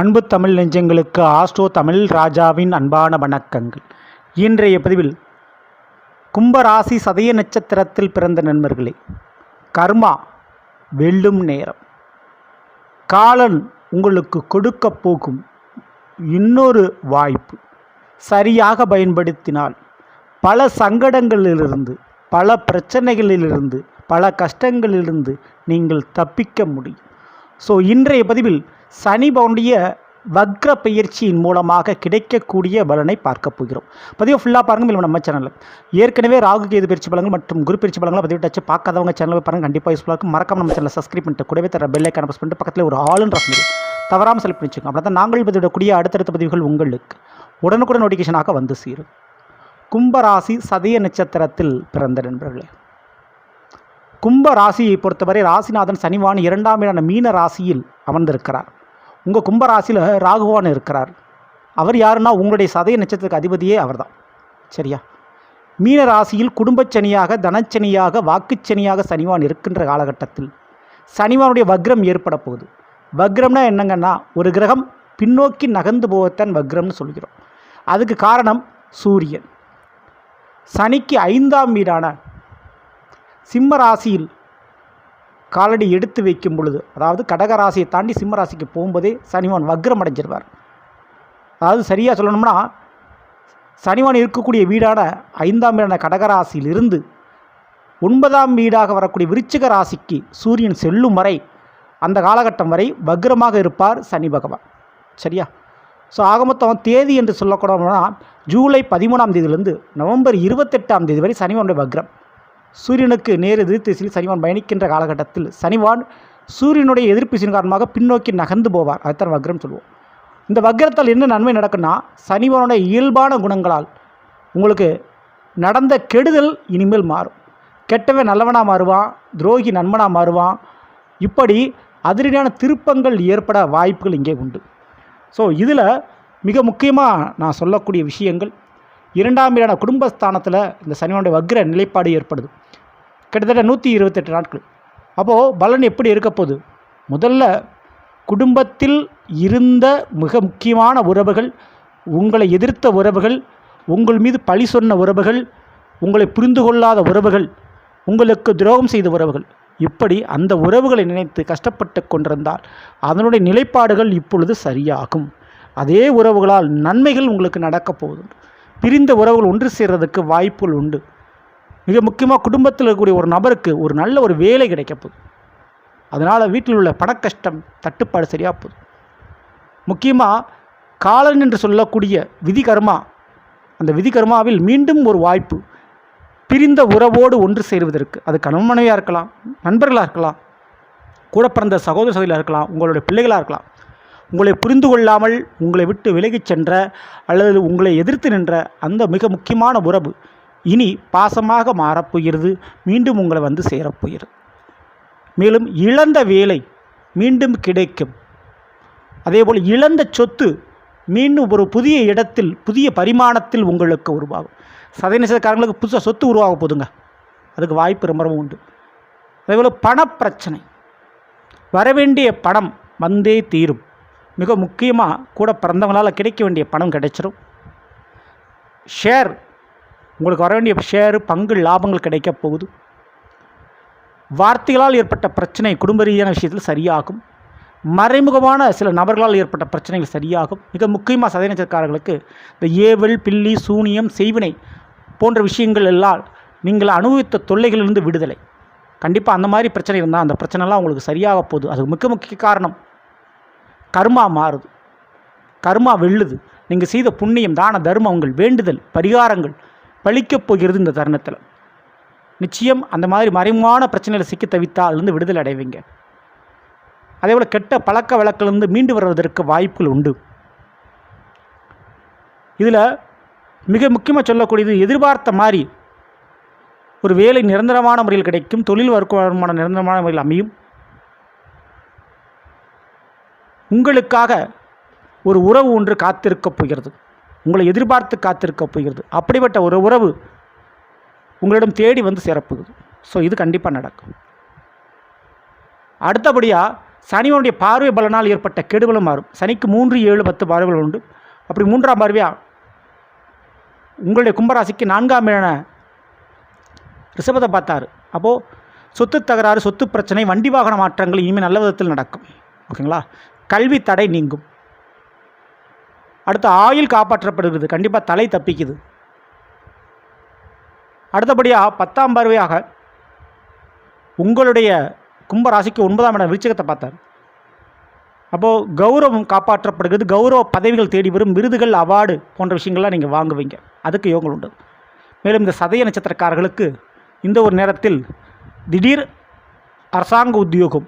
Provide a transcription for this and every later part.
அன்பு தமிழ் நெஞ்சங்களுக்கு ஆஸ்ட்ரோ தமிழ் ராஜாவின் அன்பான வணக்கங்கள். இன்றைய பதிவில் கும்பராசி சதய நட்சத்திரத்தில் பிறந்த நண்பர்களே கர்மா வெல்லும் நேரம். காலன் உங்களுக்கு கொடுக்க போகும் இன்னொரு வாய்ப்பு. சரியாக பயன்படுத்தினால் பல சங்கடங்களிலிருந்து பல பிரச்சனைகளிலிருந்து பல கஷ்டங்களிலிருந்து நீங்கள் தப்பிக்க முடியும். ஸோ இன்றைய பதிவில் சனி பவுண்டிய வக்ர பயிற்சியின் மூலமாக கிடைக்கக்கூடிய பலனை பார்க்க போகிறோம். பதிவு ஃபுல்லாக பாருங்கள் இல்லை நம்ம சேனலில் ஏற்கனவே ராகு கேது பயிற்சி பலங்கள் மற்றும் குரு பயிற்சி பலங்களை பதிவு டச்சு பார்க்காதவங்க சேனலில் பாருங்கள் கண்டிப்பாக யூஸ்ஃபுல்லாக இருக்கும். மறக்காம நம்ம சேனலை சப்ஸ்கிரைப் பண்ணிட்டு கூடவே தர பெல்லை ஐக்கான பண்ணிட்டு பக்கத்தில் ஒரு ஆளுன்ற மாதிரி தவறாமல் செலக்ட் பண்ணிச்சுங்க அப்படி தான் நாங்கள் பதிவிடக்கூடிய அடுத்தடுத்த பதிவுகள் உங்களுக்கு உடனுக்குடன் நோட்டிஃபிகேஷனாக வந்து சேரும். கும்பராசி சதய நட்சத்திரத்தில் பிறந்த நண்பர்களே. கும்ப ராசியை பொறுத்தவரை ராசிநாதன் சனிவான் இரண்டாம் வீடான மீன ராசியில் அமர்ந்திருக்கிறார். உங்கள் கும்பராசியில் ராகுவான் இருக்கிறார். அவர் யாருன்னா உங்களுடைய சதய நட்சத்திரத்துக்கு அதிபதியே அவர்தான். சரியா? மீன ராசியில் குடும்பச்சனியாக தனச்சனியாக வாக்குச்சனியாக சனிவான் இருக்கின்ற காலகட்டத்தில் சனிவானுடைய வக்ரம் ஏற்பட போகுது. வக்ரம்னா என்னங்கன்னா ஒரு கிரகம் பின்னோக்கி நகர்ந்து போகத்தான் வக்ரம்னு சொல்கிறோம். அதுக்கு காரணம் சூரியன். சனிக்கு ஐந்தாம் வீடான சிம்ம ராசியில் காலடி எடுத்து வைக்கும் பொழுது அதாவது கடகராசியை தாண்டி சிம்மராசிக்கு போகும்போதே சனிவான் வக்ரம் அடைஞ்சிருவார் அதாவது சரியாக சொல்லணும்னா சனிவான் இருக்கக்கூடிய வீடான ஐந்தாம் வீடான கடகராசியிலிருந்து ஒன்பதாம் வீடாக வரக்கூடிய விருச்சிக ராசிக்கு சூரியன் செல்லும் வரை அந்த காலகட்டம் வரை வக்ரமாக இருப்பார் சனி பகவான். சரியா? ஸோ ஆக மொத்தம் தேதி என்று சொல்லக்கூடாதுன்னா ஜூலை பதிமூணாம் தேதியிலிருந்து நவம்பர் இருபத்தெட்டாம் தேதி வரை சனிவனுடைய வக்ரம். சூரியனுக்கு நேர் எதிர் திசையில் சனிவான் பயணிக்கின்ற காலகட்டத்தில் சனிவான் சூரியனுடைய எதிர்ப்பிசின் காரணமாக பின்னோக்கி நகர்ந்து போவார். அதுதான் வக்ரம் சொல்லுவோம் இந்த வக்ரத்தால் என்ன நன்மை நடக்குன்னா சனிவானுடைய இயல்பான குணங்களால் உங்களுக்கு நடந்த கெடுதல் இனிமேல் மாறும். கெட்டவன் நல்லவனாக மாறுவான் துரோகி நண்பனாக மாறுவான். இப்படி அதிரடியான திருப்பங்கள் ஏற்பட வாய்ப்புகள் இங்கே உண்டு. ஸோ இதில் மிக முக்கியமாக நான் சொல்லக்கூடிய விஷயங்கள் இரண்டாம் வீடான குடும்பஸ்தானத்தில் இந்த சனிவனுடைய வக்ர நிலைப்பாடு ஏற்படுது. கிட்டத்தட்ட நூற்றி இருபத்தெட்டு நாட்கள். அப்போது பலன் எப்படி இருக்க போகுது? முதல்ல குடும்பத்தில் இருந்த மிக முக்கியமான உறவுகள் உங்களை எதிர்த்த உறவுகள் உங்கள் மீது பழி சொன்ன உறவுகள் உங்களை புரிந்து கொள்ளாத உறவுகள் உங்களுக்கு துரோகம் செய்த உறவுகள். இப்படி அந்த உறவுகளை நினைத்து கஷ்டப்பட்டு கொண்டிருந்தால் அதனுடைய நிலைப்பாடுகள் இப்பொழுது சரியாகும். அதே உறவுகளால் நன்மைகள் உங்களுக்கு நடக்கப் போகுது. பிரிந்த உறவுகள் ஒன்று சேர்றதுக்கு வாய்ப்புகள் உண்டு. மிக முக்கியமாக குடும்பத்தில் இருக்கக்கூடிய ஒரு நபருக்கு ஒரு நல்ல ஒரு வேலை கிடைக்க போகுது. அதனால் வீட்டில் உள்ள பணக்கஷ்டம் தட்டுப்பாடு சரியாக போகுது. முக்கியமாக காலன் என்று சொல்லக்கூடிய விதி கர்மா அந்த விதி கர்மாவில் மீண்டும் ஒரு வாய்ப்பு. பிரிந்த உறவோடு ஒன்று சேருவதற்கு. அது கணவன் இருக்கலாம் நண்பர்களாக இருக்கலாம் கூட பிறந்த சகோதர சகோதரியாக இருக்கலாம் உங்களுடைய பிள்ளைகளாக இருக்கலாம். உங்களை புரிந்து கொள்ளாமல் உங்களை விட்டு விலகிச் சென்ற அல்லது உங்களை எதிர்த்து நின்ற அந்த மிக முக்கியமான உறவு இனி பாசமாக மாறப்போகிறது மீண்டும் உங்களை வந்து சேரப்போகிறது மேலும் இழந்த வேலை மீண்டும் கிடைக்கும். அதேபோல் இழந்த சொத்து மீண்டும் ஒரு புதிய இடத்தில் புதிய பரிமாணத்தில் உங்களுக்கு உருவாகும். சதயநேசக்காரங்களுக்கு புதுசாக சொத்து உருவாக போதுங்க. அதுக்கு வாய்ப்பு ரொம்ப ரொம்ப உண்டு. அதேபோல் பணப்பிரச்சனை வரவேண்டிய பணம் வந்தே தீரும். மிக முக்கியமாக கூட பிறந்தவங்களால் கிடைக்க வேண்டிய பணம் கிடைச்சிரும். ஷேர் உங்களுக்கு வர வேண்டிய ஷேரு பங்கு லாபங்கள் கிடைக்க போகுது. வார்த்தைகளால் ஏற்பட்ட பிரச்சனை குடும்ப ரீதியான விஷயத்தில் சரியாகும். மறைமுகமான சில நபர்களால் ஏற்பட்ட பிரச்சனைகள் சரியாகும். மிக முக்கியமாக சதயநட்சத்திரக்காரர்களுக்கு இந்த ஏவல் பில்லி சூனியம் செய்வினை போன்ற விஷயங்கள் எல்லாம் நீங்கள் அனுபவித்த தொல்லைகளிலிருந்து விடுதலை. கண்டிப்பாக அந்த மாதிரி பிரச்சனை இருந்தால் அந்த பிரச்சனைலாம் உங்களுக்கு சரியாக போகுது. அதுக்கு மிக முக்கிய காரணம் கர்மா மாறுது. கர்மா வெல்லுது. நீங்கள் செய்த புண்ணியம் தான தர்மம் உங்கள் வேண்டுதல் பரிகாரங்கள் பழிக்கப் போகிறது இந்த தருணத்தில். நிச்சயம் அந்த மாதிரி மறைமான பிரச்சனையில் சிக்கி தவித்தால் அதுலேருந்து விடுதலை அடைவீங்க. அதேபோல் கெட்ட பழக்க வழக்கிலிருந்து மீண்டு வருவதற்கு வாய்ப்புகள் உண்டு. இதில் மிக முக்கியமாக சொல்லக்கூடியது எதிர்பார்த்த மாதிரி ஒரு வேலை நிரந்தரமான முறையில் கிடைக்கும் தொழில் வருமானம் நிரந்தரமான முறையில் அமையும். உங்களுக்காக ஒரு உறவு ஒன்று காத்திருக்கப் போகிறது. உங்களை எதிர்பார்த்து காத்திருக்கப் போகிறது. அப்படிப்பட்ட ஒரு உறவு உங்களிடம் தேடி வந்து சேரப்போகுது. ஸோ இது கண்டிப்பாக நடக்கும். அடுத்தபடியாக சனிவனுடைய பார்வை பலனால் ஏற்பட்ட கெடுகளும் மாறும். சனிக்கு மூன்று ஏழு பத்து பார்வைகள் உண்டு. அப்படி மூன்றாம் பார்வையாக உங்களுடைய கும்பராசிக்கு நான்காம் இழன ரிஷபத்தை பார்த்தாரு. அப்போது சொத்து தகராறு சொத்து பிரச்சனை வண்டி வாகன மாற்றங்கள் இனிமேல் நல்ல விதத்தில் நடக்கும். ஓகேங்களா? கல்வி தடை நீங்கும். அடுத்து ஆயுள் காப்பாற்றப்படுகிறது. கண்டிப்பாக தலை தப்பிக்குது. அடுத்தபடியாக பத்தாம் பார்வையாக உங்களுடைய கும்பராசிக்கு ஒன்பதாம் இடம் விருச்சகத்தை பார்த்தார். அப்போது கௌரவம் காப்பாற்றப்படுகிறது. கௌரவ பதவிகள் தேடி வரும். விருதுகள் அவார்டு போன்ற விஷயங்கள்லாம் நீங்கள் வாங்குவீங்க. அதுக்கு யோகங்கள் உண்டு. மேலும் இந்த சதய நட்சத்திரக்காரர்களுக்கு இந்த ஒரு நேரத்தில் திடீர் அரசாங்க உத்தியோகம்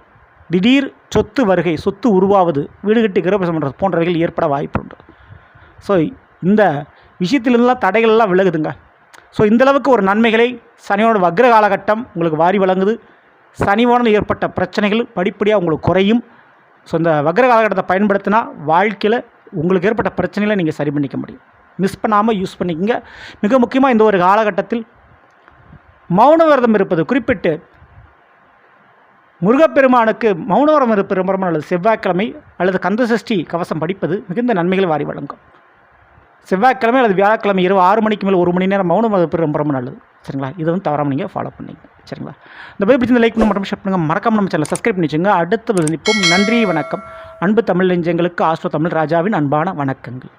திடீர் சொத்து வருகை சொத்து உருவாவது வீடு கட்டி கிரகப்பிரசம் பண்ணுறது போன்றவைகள் ஏற்பட வாய்ப்புண்டு ஸோ இந்த விஷயத்திலெல்லாம் தடைகள்லாம் விலகுதுங்க. ஸோ இந்தளவுக்கு ஒரு நன்மைகளை சனியோட வக்ர காலகட்டம் உங்களுக்கு வாரி வழங்குது. சனிவோட ஏற்பட்ட பிரச்சனைகள் படிப்படியாக உங்களுக்கு குறையும். ஸோ இந்த வக்ர காலகட்டத்தை பயன்படுத்தினா வாழ்க்கையில் உங்களுக்கு ஏற்பட்ட பிரச்சனைகளை நீங்கள் சரி பண்ணிக்க முடியும். மிஸ் பண்ணாமல் யூஸ் பண்ணிக்கங்க. மிக முக்கியமாக இந்த ஒரு காலகட்டத்தில் மௌன விரதம் இருப்பது குறிப்பிட்டு முருகப்பெருமானுக்கு மௌனவரம் விரதம் அல்லது ரொம்ப ரொம்ப நல்லது செவ்வாய்க்கிழமை அல்லது கந்தசஷ்டி கவசம் படிப்பது மிகுந்த நன்மைகளை வாரி வழங்கும். செவ்வாய்க்கிழமை அல்லது வியாழக்கிழமை இரவு ஆறு மணிக்கு மேலே ஒரு மணி நேரம் மௌனம் இருப்பது ரொம்ப ரொம்ப நல்லது. சரிங்களா? இதை வந்து தவறாமல் நீங்கள் ஃபாலோ பண்ணிங்க சரிங்களா? இந்த போய் பிடிச்ச லைக் மட்டும் ஷேர் பண்ணுங்கள் மறக்காம நம்ம சேனல் சப்ஸ்கிரைப் பண்ணி வச்சுங்க அடுத்த சந்திப்போம் நன்றி வணக்கம். அன்பு தமிழ் நெஞ்சங்களுக்கு ஆஸ்ட்ரோ தமிழ் ராஜாவின் அன்பான வணக்கங்கள்.